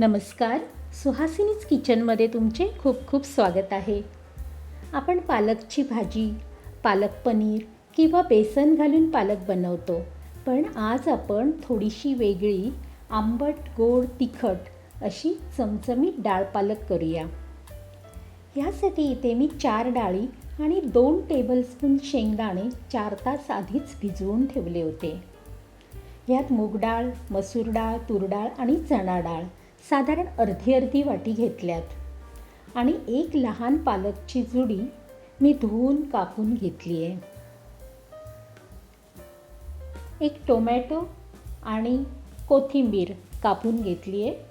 नमस्कार. सुहासिनीच किचनमध्ये तुमचे खूप खूप स्वागत आहे. आपण पालकची भाजी पालक पनीर किंवा बेसन घालून पालक बनवतो. पण आज आपण थोडीशी वेगळी आंबट गोड तिखट अशी चमचमीत डाळ पालक करूया. ह्यासाठी इथे मी चार डाळी आणि दोन टेबलस्पून शेंगदाणे चार तास आधीच भिजवून ठेवले होते. यात मूग डाळ मसूर डाळ तूर डाळ आणि चणा डाळ साधारण अर्धी अर्धी वाटी घेतल्यात. आणि एक लहान पालकची जुडी मी धुवून कापून घेतली आहे एक टोमॅटो आणि कोथिंबीर कापून घेतली आहे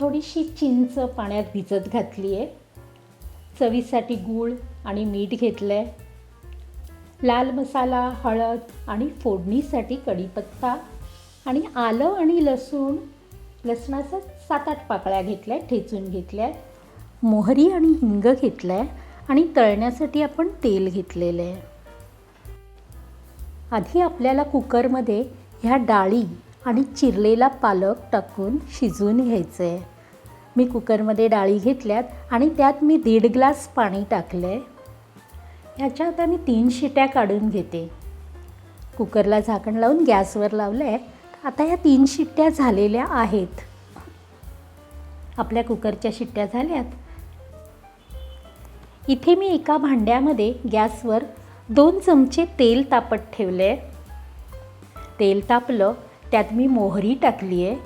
थोडीशी चिंच पाण्यात भिजत घातली आहे चवीसाठी गूळ आणि मीठ घेतलं आहे लाल मसाला हळद आणि फोडणीसाठी कढीपत्ता आणि आलं आणि लसूण लसणाचं सात आठ पाकळ्या घेतल्या ठेचून घेतल्या मोहरी आणि हिंग घेतलं आहे आणि तळण्यासाठी आपण तेल घेतलेलं आहे. आधी आपल्याला कुकरमध्ये ह्या डाळी आणि चिरलेला पालक टाकून शिजवून घ्यायचं आहे मी कुकरमध्ये डाळी घेतल्यात आणि त्यात मी दीड ग्लास पाणी टाकलं आहे ह्याच्यात मी तीन शिट्या काढून घेते. कुकरला झाकण लावून गॅसवर लावलं आहे आता या तीन शिट्ट्या झालेल्या आहेत. आपल्या कुकरच्या शिट्ट्या झाल्यात. इथे मी एका भांड्यामध्ये गॅसवर दोन चमचे तेल तापत ठेवले तेल तापलं त्यात मी मोहरी टाकली आहे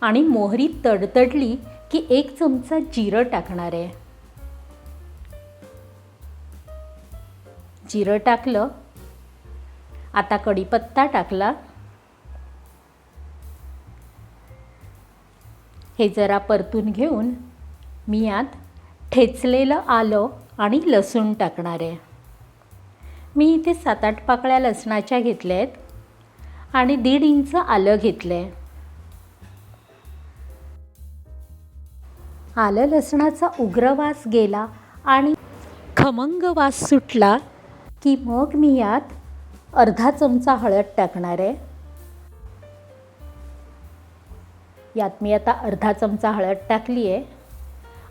आणि मोहरी तडतडली की एक चमचा जिरं टाकणार आहे. जिरं टाकलं. आता कढीपत्ता टाकला. हे जरा परतून घेऊन मी यात ठेचलेलं आलं आणि लसूण टाकणार आहे. मी इथे सात आठ पाकळ्या लसणाच्या घेतल्या आहेत आणि दीड इंच आलं घेतलं आहे आलं लसणाचा उग्र वास गेला आणि खमंग वास सुटला की मग मी यात अर्धा चमचा हळद टाकणार आहे. यात मी आता अर्धा चमचा हळद टाकली आहे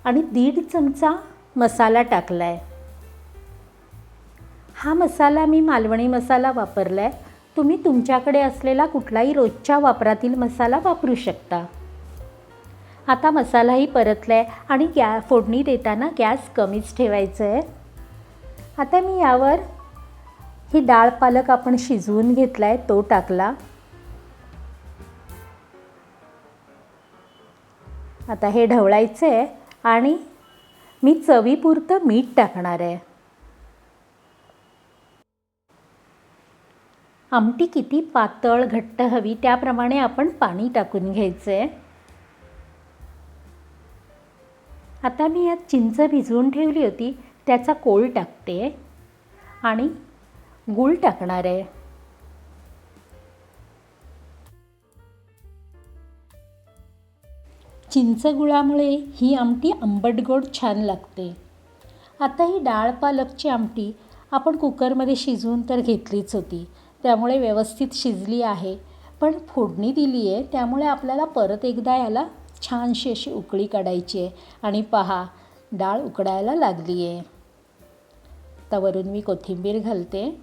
आणि दीड चमचा मसाला टाकला आहे हा मसाला मी मालवणी मसाला वापरला आहे तुम्ही तुमच्याकडे असलेला कुठलाही रोजच्या वापरातील मसाला वापरू शकता. आता मसालाही परतला आहे आणि गॅ फोडणी देताना गॅस कमीच ठेवायचं आहे आता मी यावर ही डाळ पालक आपण शिजवून घेतला आहे तो टाकला. आता हे ढवळायचं आहे आणि मी चवीपुरतं मीठ टाकणार आहे. आमटी किती पातळ घट्ट हवी त्याप्रमाणे आपण पाणी टाकून घ्यायचं आहे आता मी यात चिंच भिजवून ठेवली होती त्याचा कोळ टाकते आणि गूळ टाकणार आहे. चिंच गुळामुळे ही आमटी आंबट गोड छान लागते. आता ही डाळ पालकची आमटी आपण कुकरमध्ये शिजवून तर घेतलीच होती. त्यामुळे व्यवस्थित शिजली आहे. पण फोडणी दिली आहे त्यामुळे आपल्याला परत एकदा याला छानशी अशी उकळी काढायची आहे. आणि पहा डाळ उकडायला लागली आहे. आता वरून मी कोथिंबीर घालते.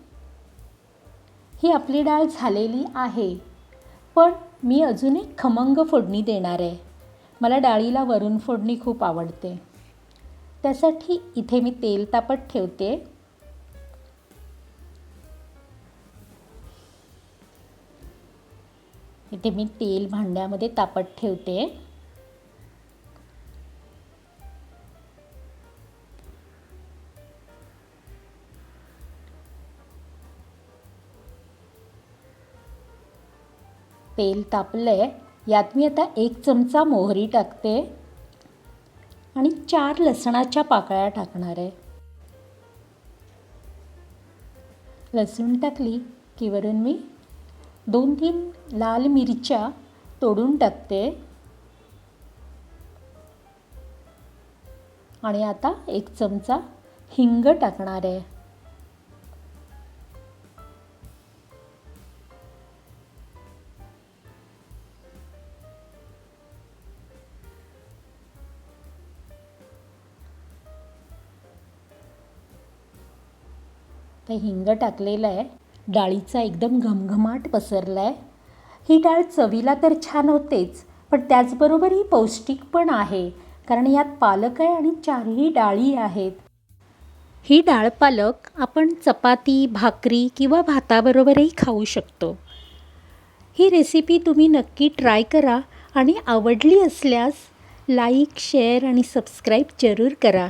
ही आपली डाळ झालेली आहे. पण मी अजून एक खमंग फोडणी देणार आहे. मला डाळीला वरून फोडणी खूप आवडते. त्यासाठी इथे मी तेल तापत ठेवते. इथे मी तेल भांड्यामध्ये तापत ठेवते. तेल तापलं आहे यात मी आता एक चमचा मोहरी टाकते आणि चार लसणाच्या पाकळ्या टाकणार आहे. लसूण टाकली की वरून मी दोन तीन लाल मिरच्या तोडून टाकते. आणि आता एक चमचा हिंग टाकणार आहे. तर हिंग टाकलेलं आहे. डाळीचा एकदम घमघमाट पसरला आहे ही डाळ चवीला तर छान होतेच पण त्याचबरोबर ही पौष्टिक पण आहे कारण यात पालक आहे आणि चारही डाळी आहेत. ही डाळ पालक आपण चपाती भाकरी किंवा भाताबरोबरही खाऊ शकतो. ही रेसिपी तुम्ही नक्की ट्राय करा आणि आवडली असल्यास लाईक शेअर आणि सबस्क्राईब जरूर करा.